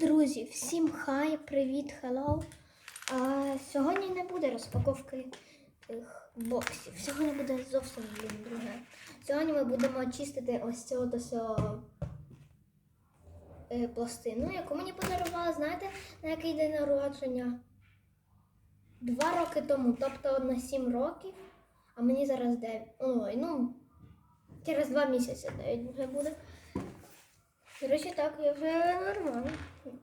Друзі, всім хай, привіт, хеллоу. Сьогодні не буде розпаковки боксів. Сьогодні буде зовсім друге. Сьогодні ми будемо чистити ось цю до цього е, пластину, яку мені подарували, знаєте, на який день народження? Два роки тому, тобто на сім років, а мені зараз дев'ять. Ой, ну, через два місяці дев'ять вже буде. До речі, так, я вже нормально.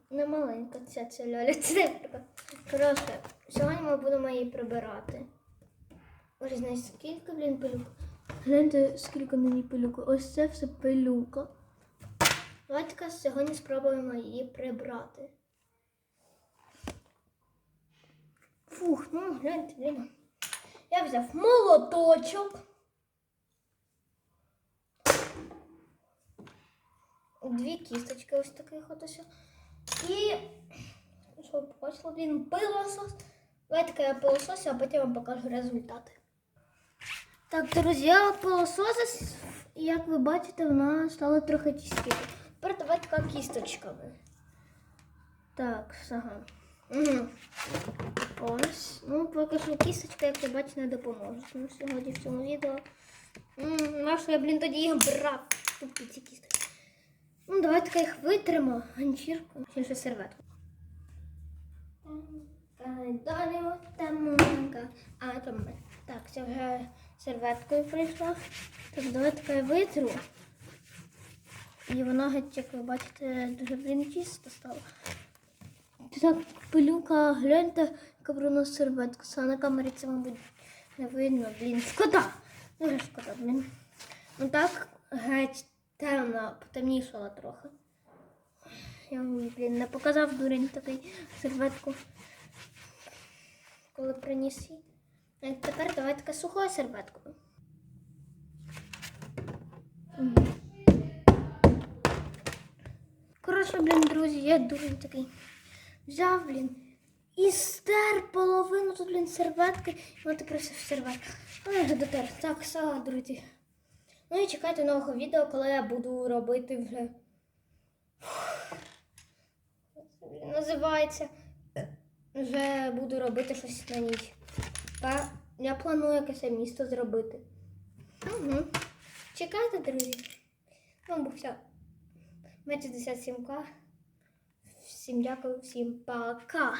Не маленька ця ця ляля циферка. Коротше, сьогодні ми будемо її прибирати. Ось знаєш, скільки, блін, пилюк. Гляньте, скільки на ній пилюка. Ось це все пилюка. Давайте сьогодні спробуємо її прибрати. Фух, ну гляньте, блін. Я взяв молоточок. Дві кісточки ось таких от ось. І що побачили, блін, пилосос. Давайте я пилососю, а потім вам покажу результати. Так, друзі, я пилососив, як ви бачите, вона стала трохи чистіше. Тепер давайте така кісточками. Так, ага. Угу. Ось. Ну, поки що кісточка, як ви бачите, не допоможе. Ну, сьогодні в цьому відео. М, Нащо я, блін, тоді їх брав? Тупі ці кісточки. Ну, давайте їх витримо ганчірку, чи ще серветку. А, там. Так, це вже серветкою прийшла. Так, давайте я витру. І вона, геть, як ви бачите, дуже блін чисто стала. Так, пилюка, гляньте, яка про серветка. Це на камері це, мабуть, не видно. Блін, шкода. Дуже шкода, блін. Ну так, геть темно, потемнішала трохи. Я блін, не показав дурень такий серветку, коли приніс її. Тепер давайте сухою серветкою. Коротше, блін, друзі, я дурень такий. Взяв, блін, і стер половину тут, блін, серветки. І вона тепер все в серветках. Ну, я вже дотер. Так, все, друзі. Ну і чекайте нового відео, коли я буду робити вже. Називається. Вже буду робити щось на ніч. Та я планую якесь місто зробити. Угу. Чекайте, друзі. Ну, все. Ми 67к. Всім дякую, всім пока.